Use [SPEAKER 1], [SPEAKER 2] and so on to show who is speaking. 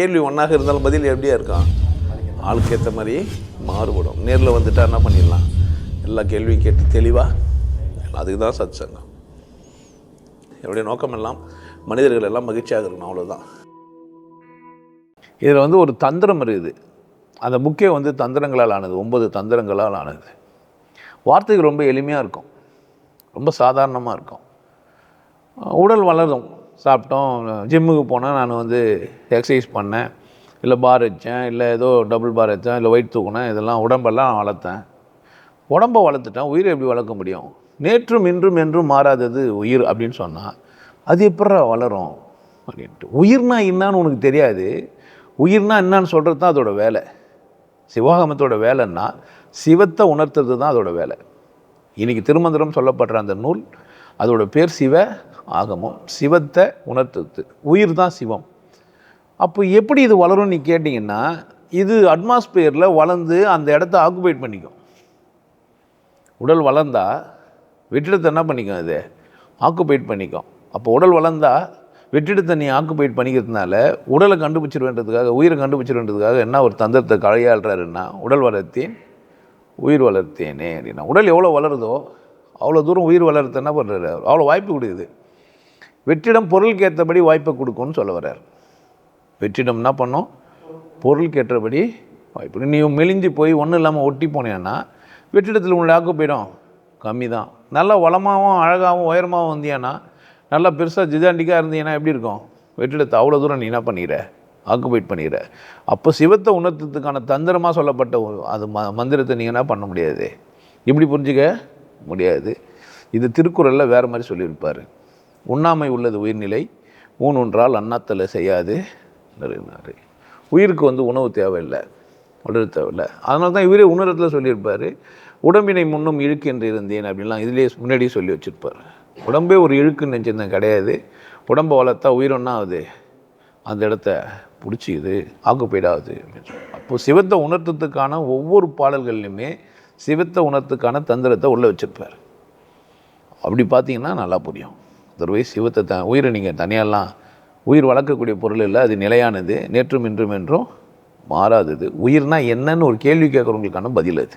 [SPEAKER 1] கேள்வி ஒன்றாக இருந்தாலும் பதில் எப்படியா இருக்கான் ஆளுக்கு ஏற்ற மாதிரி மாறுபடும். நேரில் வந்துட்டா என்ன பண்ணிடலாம்? எல்லா கேள்வியும் கேட்டு தெளிவாக அதுக்கு தான் சத் சங்கம் என்னுடைய நோக்கம் எல்லாம் மனிதர்கள் எல்லாம் மகிழ்ச்சியாக இருக்கணும் அவ்வளோதான் இதில் வந்து ஒரு தந்திரம் இருக்குது. அந்த புக்கே வந்து தந்திரங்களால் ஆனது ஒன்பது தந்திரங்களால் ஆனது. வார்த்தைகள் ரொம்ப எளிமையாக இருக்கும். ரொம்ப சாதாரணமாக இருக்கும். உடல் வளரும். சாப்பிட்டோம். ஜிம்முக்கு போனால் நான் வந்து எக்ஸசைஸ் பண்ணேன். இல்லை பார் வச்சேன். இல்லை ஏதோ டபுள் பார் வச்சேன். இல்லை ஒயிட் தூக்குனேன். இதெல்லாம் உடம்பெல்லாம் வளர்த்தேன். உடம்பை வளர்த்துட்டேன். உயிரை எப்படி வளர்க்க முடியும்? நேற்றும் இன்றும் என்றும் மாறாதது உயிர் அப்படின்னு சொன்னால் அது எப்படா வளரும் அப்படின்ட்டு. உயிர்னா என்னன்னு உனக்கு தெரியாது. உயிர்னா என்னன்னு சொல்கிறது தான் அதோட வேலை. சிவாகமத்தோட வேலைன்னா சிவத்தை உணர்த்துறது தான் அதோட வேலை. இன்றைக்கி திருமந்திரம் சொல்லப்படுற அந்த நூல் அதோட பேர் சிவ ஆகமம் சிவத்தை உணர்த்துறது உயிர் தான் சிவம். அப்போ எப்படி இது வளரும்னு நீ கேட்டிங்கன்னா இது அட்மாஸ்பியரில் வளர்ந்து அந்த இடத்த ஆக்குபைட் பண்ணிக்கும். உடல் வளர்ந்தா வெற்றிடத்தை என்ன பண்ணிக்கும் இது ஆக்குபைட் பண்ணிக்கும். அப்போ உடல் வளர்ந்தா வெற்றிடத்தை நீ ஆக்குபைட் பண்ணிக்கிறதுனால உடலை கண்டுபிடிச்சிருவேன்றதுக்காக உயிரை கண்டுபிடிச்சிருவேன்றதுக்காக என்ன ஒரு தந்திரத்தை கையாளுறாருன்னா உடல் வளர்த்தேன் உயிர் வளர்த்தேனே அப்படின்னா. உடல் எவ்வளோ வளருதோ அவ்வளோ தூரம் உயிர் வளர்த்து என்ன பண்ணுறாரு அவ்வளோ வாய்ப்பு கொடுக்குது. வெற்றிடம் பொருளுக்கு ஏற்றபடி வாய்ப்பை கொடுக்கும்னு சொல்ல வர்றார். வெற்றிடம் என்ன பண்ணும்? பொருளுக்கு ஏற்றபடி வாய்ப்பு நீ மெலிஞ்சு போய் ஒன்றும் இல்லாமல் ஒட்டி போனேன்னா வெற்றிடத்தில் உங்களை ஆக்கு போயிடும். கம்மி தான் நல்லா வளமாகவும் அழகாகவும் உயரமாகவும் வந்தியானா நல்லா பெருசாக ஜிதாண்டிக்காக இருந்தீங்கன்னா எப்படி இருக்கும்? வெற்றிடத்தை அவ்வளோ தூரம் நீ என்ன பண்ணிக்கிற ஆக்குபைட் பண்ணிக்கிற அப்போ சிவத்தை உணர்த்ததுக்கான தந்திரமாக சொல்லப்பட்ட ஒரு- அது ம மந்திரத்தை நீங்கள் என்ன பண்ண முடியாது? இப்படி புரிஞ்சுக்க? முடியாது. இது திருக்குறளில் வேறு மாதிரி சொல்லியிருப்பார். உண்ணாமை உள்ளது உயிர்நிலை. ஊனொன்றால் அண்ணாத்தலை செய்யாது. நிறைனாரு உயிருக்கு வந்து உணவு தேவையில்லை உடல் தேவையில்லை. அதனால தான் இவரே உணரத்தில் சொல்லியிருப்பார். உடம்பினை முன்னும் இழுக்கு என்று இருந்தேன் அப்படின்லாம் இதுலேயே முன்னாடியே சொல்லி வச்சுருப்பார். உடம்பே ஒரு இழுக்குன்னு நினச்சிருந்தேன் கிடையாது. உடம்பை வளர்த்தா உயிர் ஆகுது. அந்த இடத்த பிடிச்சிக்குது ஆக்குப்பைடாகுது அப்படின்னு சொல்லி. அப்போது சிவத்தை உணர்த்தத்துக்கான ஒவ்வொரு பாடல்கள்லையுமே சிவத்தை உணர்த்துக்கான தந்திரத்தை உள்ளே வச்சுருப்பார். அப்படி பார்த்தீங்கன்னா நல்லா புரியும். அதர்வைஸ் சிவத்தை த உயிரை நீங்கள் தனியாலாம் உயிர் வளர்க்கக்கூடிய பொருள் இல்லை அது நிலையானது நேற்றும் இன்றும் என்றும் மாறாதது. உயிர்னா என்னன்னு ஒரு கேள்வி கேட்குறவங்களுக்கான பதில் அது.